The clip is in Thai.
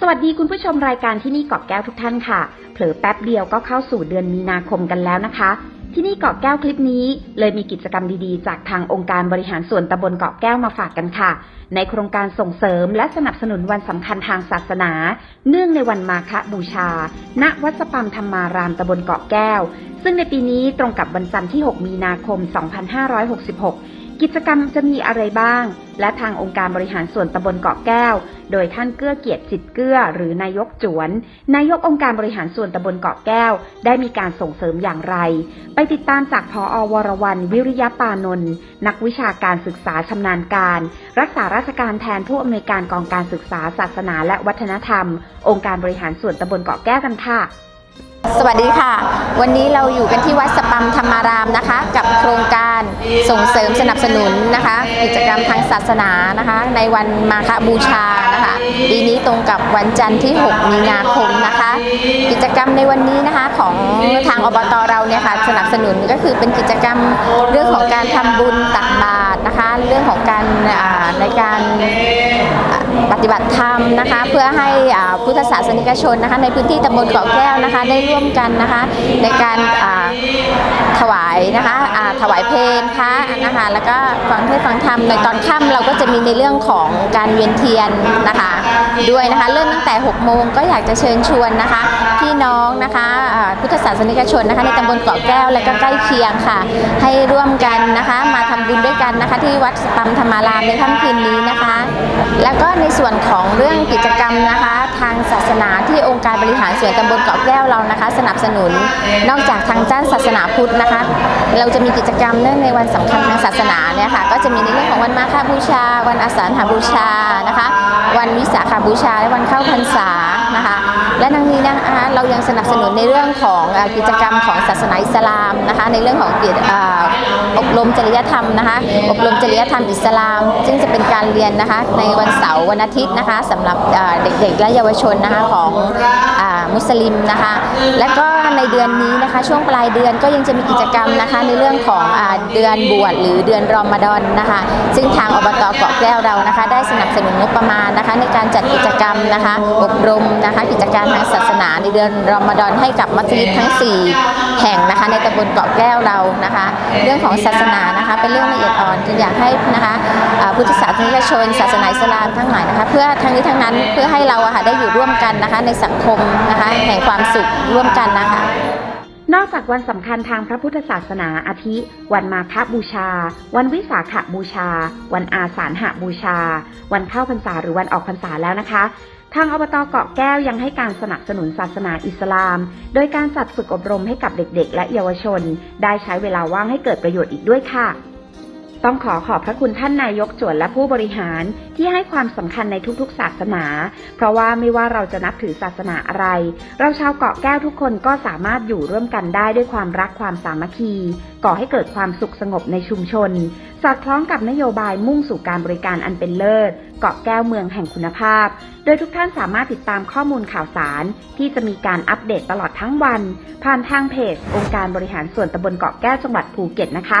สวัสดีคุณผู้ชมรายการที่นี่เกาะแก้วทุกท่านค่ะ เผลอแป๊บเดียวก็เข้าสู่เดือนมีนาคมกันแล้วนะคะ ที่นี่เกาะแก้วคลิปนี้ เลยมีกิจกรรมดีๆ จากทางองค์การบริหารส่วนตำบลเกาะแก้วมาฝากกันค่ะ ในโครงการส่งเสริมและสนับสนุนวันสำคัญทางศาสนา เนื่องในวันมาฆบูชา ณ วัดสปัมธรรมารามตำบลเกาะแก้ว ซึ่งในปีนี้ตรงกับวันจันทร์ที่ 6 มีนาคม 2566 กิจกรรมจะมีอะไรบ้าง และทางองค์การบริหารส่วนตำบลเกาะแก้ว โดยท่านเกื้อเกียรติจิตเกื้อ หรือนายกจวน นายกองค์การบริหารส่วนตำบลเกาะแก้ว ได้มีการส่งเสริมอย่างไร ไปติดตามจากพออวรวันวิริยปานนท์นักวิชาการศึกษาชำนาญการ รักษาราชการแทนผู้อำนวยการกองการศึกษาศาสนาและวัฒนธรรม องค์การบริหารส่วนตำบลเกาะแก้วกันค่ะสวัสดีค่ะ วันนี้เราอยู่กันที่วัดสปัมธรรมารามนะคะ กับ ส่งเสริมสนับสนุนนะคะ กิจกรรมทางศาสนานะคะ ในวันมาฆบูชานะคะปีนี้ตรงกับวันจันทร์ที่ 6 มีนาคมนะคะ กิจกรรมในวันนี้นะคะของทางอบตเราเนี่ยค่ะสนับสนุนก็คือเป็นกิจกรรมเรื่องของการทำบุญตักบาตรนะคะ เรื่องของการในการ ปฏิบัติธรรมนะคะ เพื่อให้พุทธศาสนิกชนนะคะในพื้นที่ตำบลเกาะแก้วนะคะ ได้ร่วมกันนะคะในการถวายนะคะถวายเพลงพระนะคะแล้วก็ฟังเทศน์ฟังธรรมในตอนค่ำเราก็จะมีในเรื่องของการเวียนเทียนนะคะด้วยนะคะเริ่มตั้งแต่6โมงก็อยากจะเชิญชวนนะคะพี่น้องนะคะพุทธศาสนิกชนนะคะในตำบลเกาะแก้วและก็ใกล้เคียงค่ะ ให้ร่วมกันนะคะมาทำบุญด้วยกันนะคะที่วัดสปัมธรรมารามในค่ำคืนนี้นะคะ แล้วก็ในส่วนของเรื่องกิจกรรมนะคะ ทางศาสนาที่องค์การบริหารส่วนตำบลเกาะแก้วเรานะคะ สนับสนุนนอกจากทางด้านศาสนาพุทธนะคะ เราจะมีกิจกรรมเนื่องในวันสำคัญทางศาสนาเนี่ยค่ะก็จะมีในเรื่องของวันมาฆบูชา วันอาสาฬหบูชานะคะ วันวิสาขบูชาและวันเข้าพรรษา และทั้งนี้นะคะเรายังสนับสนุนในเรื่องของกิจกรรมของศาสนาอิสลามนะคะในเรื่องของกิจอบรมจริยธรรมนะคะอบรมจริยธรรมอิสลาม ซึ่งจะเป็นการเรียนนะคะในวันเสาร์วันอาทิตย์นะคะสำหรับเด็กๆ และเยาวชนนะคะของอมุสลิมนะคะและก็ในเดือนนี้นะคะช่วงปลายเดือนก็ยังจะมีกิจกรรมนะคะในเรื่องของอเดือนบวชหรือเดือนรอมฎอนนะคะซึ่งทางอบตเกาะแก้วเรานะคะได้สนับสนุนงบประมาณนะคะในการจัดกิจกรรมนะคะอบรมนะ จการทางศาสนาในเดือนรอมฎอนให้กับมัสยิดทั้ง 4 แห่งนะคะ ในตำบลเกาะแก้วเรานะคะ เรื่องของศาสนานะคะเป็นเรื่องละเอียดอ่อนจึงอยากให้นะคะพุทธศาสนิกชน ศาสนาอิสลามทั้งหลายนะคะ เพื่อทั้งนี้ทั้งนั้นเพื่อให้เราอะค่ะได้อยู่ร่วมกันนะคะในสังคมนะคะแห่งความสุขร่วมกันนะคะนอกจากวันสำคัญทางพระพุทธศาสนาอาทิ วันมาฆบูชา วันวิสาขบูชา วันอาสาฬหบูชา วันเข้าพรรษาหรือวันออกพรรษาแล้วนะคะ ทางอบตเกาะแก้วยังให้การสนับสนุนศาสนาอิสลาม โดยการจัดฝึกอบรมให้กับเด็กๆ และเยาวชน ได้ใช้เวลาว่างให้เกิดประโยชน์อีกด้วยค่ะ ต้องขอขอบพระคุณท่านนายกจวนและผู้บริหารที่ให้ความสำคัญในทุกๆ ศาสนา เพราะว่าไม่ว่าเราจะนับถือศาสนาอะไร เราชาวเกาะแก้วทุกคนก็สามารถอยู่ร่วมกันได้ด้วยความรักความสามัคคี ก่อให้เกิดความสุขสงบในชุมชน สอดคล้องกับนโยบายมุ่งสู่การบริการอันเป็นเลิศ เกาะแก้วเมืองแห่งคุณภาพ โดยทุกท่านสามารถติดตามข้อมูลข่าวสาร ที่จะมีการอัปเดตตลอดทั้งวัน ผ่านทางเพจ องค์การบริหารส่วนตำบลเกาะแก้วจังหวัดภูเก็ตนะคะ